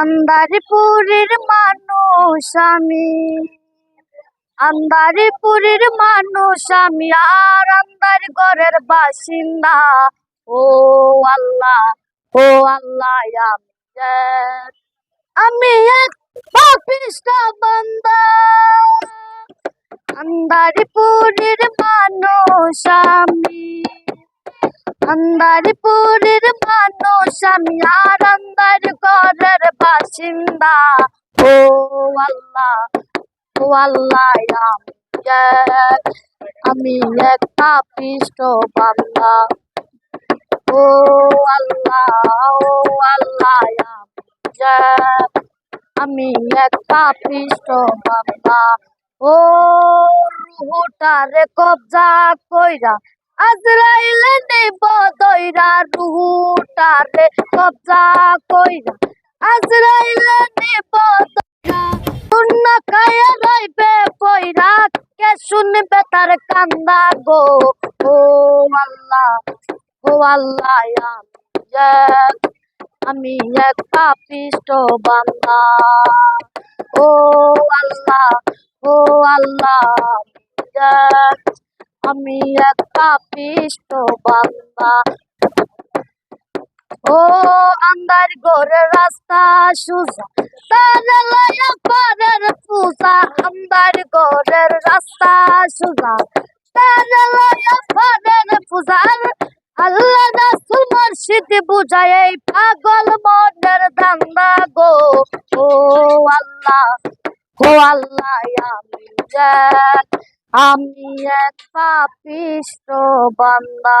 আন্দারিপুরের মানুষ আমি। আন্দারিপুরের মানুষ আমি, আর আন্দার ঘরের বাসিন্দা। ও আল্লাহ ও আল্লাহ আমি এক। পাপিষ্ট বান্দা। আন্দারিপুরের মানুষ আমি। আন্দারিপুরের মানুষ আমি, আর আন্দার ঘরের বাসিন্দা ও আল্লাহ ও আল্লাহ আমি এক পাপিষ্ট বান্দা ও আল্লাহ ও আল্লাহ আমি এক পাপিষ্ট বান্দা ও রুহুটারে কবজা কইরা আজরাইলে নেব দইরা রুহুটারে কবজা কইরা আজরাইলে নেব শূন্য খায়া রইবে পয়রা কে শুনবে তার কান্দা গো? ও আল্লাহ ও আল্লাহ, আমি এক পাপিষ্ট বান্দা। ও আল্লাহ ও আল্লাহ, আমি এক পাপিষ্ট বান্দা। ও আন্দার ঘরের রাস্তা সুজা, তারে লয়া পারের পূজা, আন্দার ঘরের রাস্তা সুজা, তারে লয়া পারের পূজা আল্লাহ রাসুল মুর্শিদ বুঝায় এই পাগল মনের দান্দা গো। ও আল্লাহ ও আল্লাহ, আমি আমি এক পাপিষ্ট বান্দা।